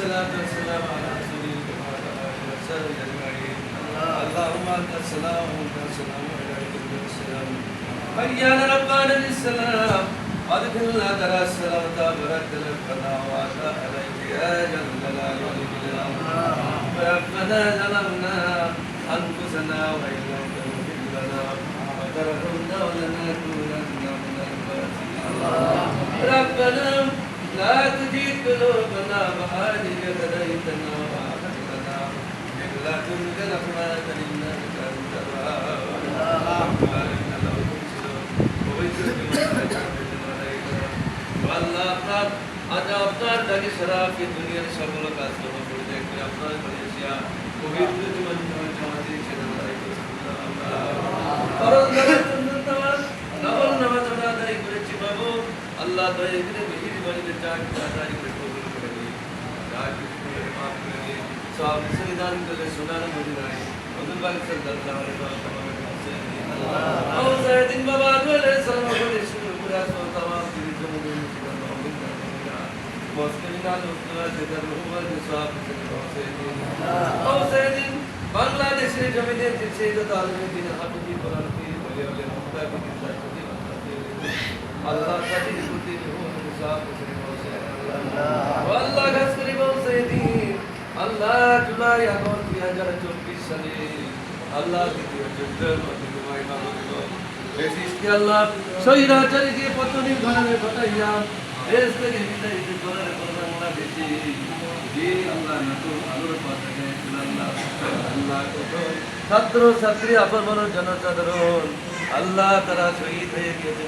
الصلاة والسلام على رسولك وعلى آله وصحبه أجمعين اللهم أنت السلام وأنت السلام وعليك السلام حيانا ربنا للسلام أدخلنا ترى السلام تبارك ربنا وعلى عليك يا جل الجلال والإكرام ربنا ظلمنا أنفسنا وإن لم تغفر لنا وترحمنا ولنكونن من الخاسرين ربنا لا تزيد قلوبنا بعد إذ هديتنا وهب لنا من لدنك رحمة إنك أنت الوهاب بارك له পবিত্র আল্লাহ আপনার আজ আপনার ডাকে সারা আপনি দুনিয়ার সকল কাজ কর্ম করে দেখবে আপনার মালয়েশিয়া পবিত্র জীবন জমাতে সেটা লড়াই করেছি বাবু আল্লাহ দয়া করে বেশি বাড়িতে চাক তাড়াতাড়ি করে কবুল করে দিন যা কিছু করে মাফ করে দিন সব সংবিধান করে সোনার মদিনায় নতুন বাগ সাল্লাল্লাহু আলাইহি ওয়াসাল্লাম আও সাইদিন বাবা আদুলে সালাম করে শুরু করে আসো তামাম দিন জমুন মসলিনা লোকরা যেটা রহুমার সব আও সাইদিন বাংলাদেশের জমিনে যে যত আলমী দিন হাফিজি কোরআন কি বলে বলে মুক্তাবি কি আল্লাহ কাছে কুতি রহুমার সব আল্লাহ। দুই হাজার চব্বিশ সালে আল্লাহ আল্লাহ। ছাত্র ছাত্রী আপন জনসাধারণ। আল্লাহ তারা শহীদ হয়ে গিয়েছে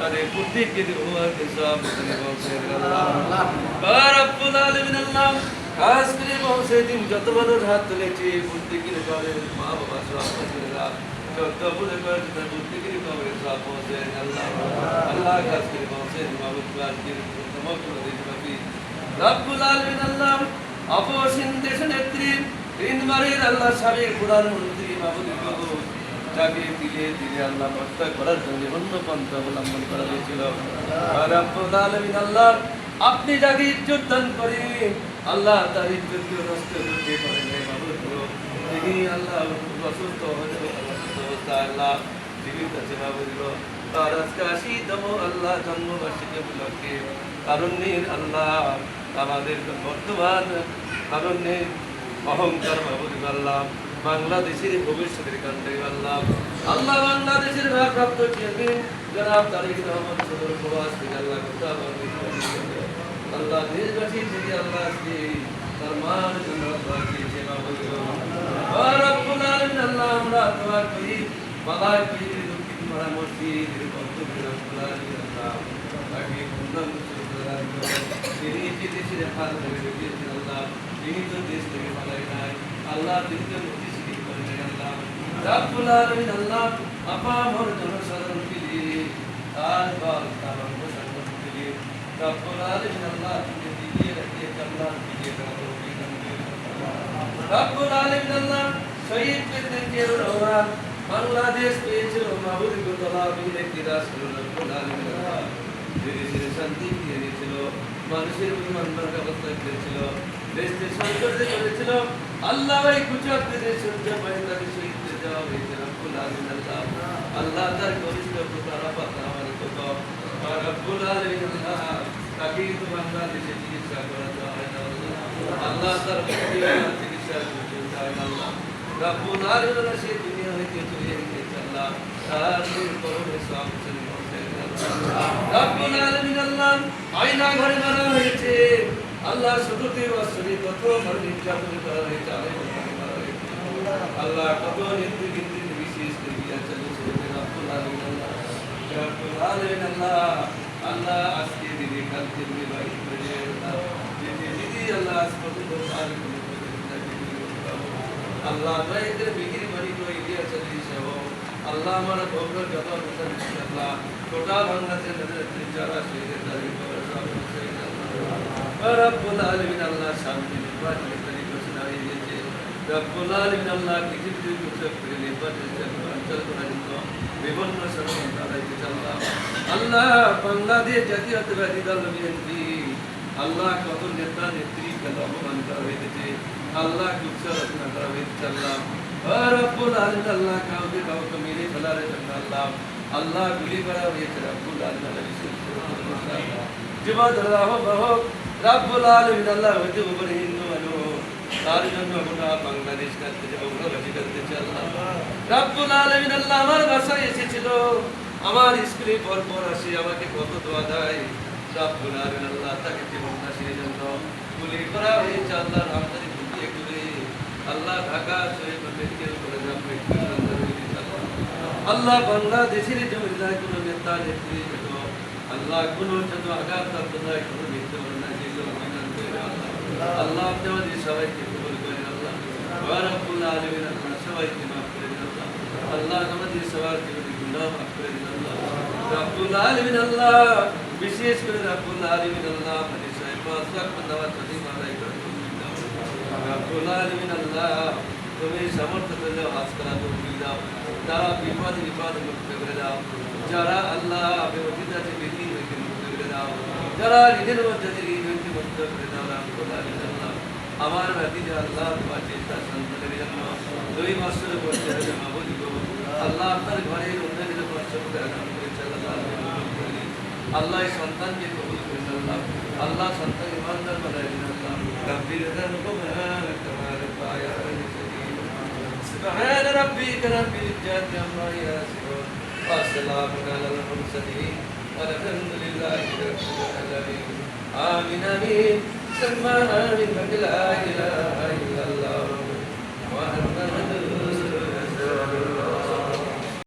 তাদের প্রত্যেককে দিবকে সব আল্লাহ। আলামিন আল্লাহ। খাস করে বলছে দিন যত মানুষ হাত তুলেছে প্রত্যেকের করে মা বাবা সব যত বলে করে প্রত্যেকের করে সব বলছে আল্লাহ। আল্লাহ খাস করে বলছে মাহবুব আজকে তোমার করে দিতে পারবি রব্বুল আলামিন আল্লাহ। অপসীন দেশ নেত্রী তিনবারের আল্লাহ সাবেক প্রধানমন্ত্রী মাহবুব যাকে দিলে দিলে আল্লাহ হত্যা করার জন্য অন্য অবলম্বন করা হয়েছিল। আল্লাহ আপনি যাকে ইজ্জত দান করে আল্লাহ তার ইজ্জতকে নষ্ট করতে তিনি আল্লাহ অসুস্থ অবস্থায় আল্লাহ তার আজকে আল্লাহ উপলক্ষে আল্লাহ আমাদের বর্তমান কারণের অহংকার মাহবুব আল্লাহ। বাংলাদেশের ভবিষ্যতের কান্ডে আল্লাহ আল্লাহ বাংলাদেশের ভারপ্রাপ্ত চেয়ারম্যান জনাব তারিক রহমান সদর প্রবাস আল্লাহ আল্লাহ দেশবাসী থেকে আল্লাহ আজকে তার মান আল্লাহ আমরা দোয়া আল্লাহ তিনি তো দেশ থেকে বালাই নাই। আল্লাহ, তিনি মুক্তি সিদ্ধি করে দেন আল্লাহ আল্লাহ দিয়ে দিয়ে বাংলাদেশ পেয়েছিল মাহবুব আলামিন আল্লাহ ধীরে ধীরে শান্তি এনেছিল মানুষের বিমান করেছিল দেশকে সৌন্দর্য করেছিল আল্লাহ এই গুজরাট দেশে করে দেওয়া হয়েছে রব্বুল আলামিন আল্লাহ আল্লাহ তার ঘনিষ্ঠ প্রতারা পাতা আমাদের কত রব্বুল আলামিন তাকে কিন্তু বাংলাদেশে চিকিৎসা করা হয় না, আল্লাহ তার চিকিৎসা করতে হয় না। আল্লাহ রব্বুল আলামিন সে দুনিয়া হইতে চলে গেছে আল্লাহ। তার করবে সব ছেলে রব্বুল আলামিন আল্লাহ, আয়না ঘরে মারা হয়েছে। আল্লাহ শুধুতে বছরে কত নির্যাতন করা হয়েছে আল্লাহ কত নেত্রী নেত্রী বিশেষ দেবিয়া চলেছে রব্বুল আলামিন আল্লাহ আল্লাহ আজকে দিনে কালকে দিনে বাড়ি করে দিদি দিদি আল্লাহ আজ পর্যন্ত আর আল্লাহ দয়া করে বিক্রি বাড়ি করে চলে যাব আল্লাহ আমার ভোগের যত আল্লাহ গোটা বাংলাদেশের নজরে যারা শহীদের দাবি রব্বুল আলামিন আল্লাহ শান্তি নির্বাচনের তারিখ ঘোষণা হয়ে গেছে রব্বুল আলামিন আল্লাহ কিছু কিছু করে নির্বাচনের অঞ্চল করার জন্য বিভিন্ন ষড়যন্ত্র আদায় আল্লাহ আল্লাহ বাংলাদেশ জাতীয়তাবাদী দল বিএনপি। আল্লাহ কত নেতা নেত্রী কত অপমান করা হয়েছে আল্লাহ কুচ্ছা রচনা করা হয়েছে আল্লাহ। রব্বুল আলামিন, আল্লাহ কাউকে কাউকে মেরে ফেলার জন্য আল্লাহ। আল্লাহ গুলি করা হয়েছে রব্বুল আলামিন জীবন আল্লাহ বাহ রব্বুল আলামিন, আল্লাহ হতে উপরে হিন্দু মানুষ। তার জন্য আমরা বাংলাদেশ যে বাংলাদেশি করতে চাই আল্লাহ। রব্বুল আলামিন আল্লাহ আমার বাসায় এসেছিল। আমার স্কুলে পর পর আসে, আমাকে কত দোয়া দেয়। রব্বুল আলামিন আল্লাহ তাকে জীবন নাসির জন্য গুলি করা হয়েছে আল্লাহ রামদারি ফুটিয়ে করে আল্লাহ ঢাকা শহীদ মেডিকেল কলেজ আল্লাহ বাংলাদেশের জমিদার কোন নেতা নেত্রী আল্লাহ কোন যেন আঘাত প্রাপ্ত কোন মৃত্যু না যেগুলো আল্লাহ আল্লাহ আমাদের সবাইকে কবুল করেন আল্লাহ। আল্লাহ সবাইকে আল্লাহ আমাদের জীবনে গুনাহ মাফ করে দিন আল্লাহ। রাব্বুল আলমিন আল্লাহ, বিশেষ করে রাব্বুল আলমিন আল্লাহ আমাদের পাঁচ লাখ দাওয়াত প্রতি মালাই করে রাব্বুল আলমিন আল্লাহ, তুমি সামর্থ্য করলে হাজ করা তৌফিক দাও। যারা বিপদ বিপদ মুক্ত করে দাও। যারা আল্লাহ বেরোজিত আছে বেদি হইতে মুক্ত করে দাও। যারা নিজের মধ্যে থেকে মুক্ত করে দাও, রাব্বুল আলমিন আল্লাহ। আমার ভাতিজা আল্লাহ তোমার চেষ্টা সন্তানের জন্য দুই বছর বসে আছে মাহবুব গো আল্লাহ আপনার ঘরের উন্নয়নের বছর করে আগাম করেছে আল্লাহ কবুল করে দিন। আল্লাহ এই সন্তানকে কবুল করে দিন আল্লাহ আল্লাহ সন্তান ইমানদার বানাই দিন আল্লাহ রব্বির রহমান তোমার পায়া سبحان ربك رب العزة عما يصفون وسلام على المرسلين والحمد لله رب العالمين. آمين آمين. آمين لا إله إلا الله. وأن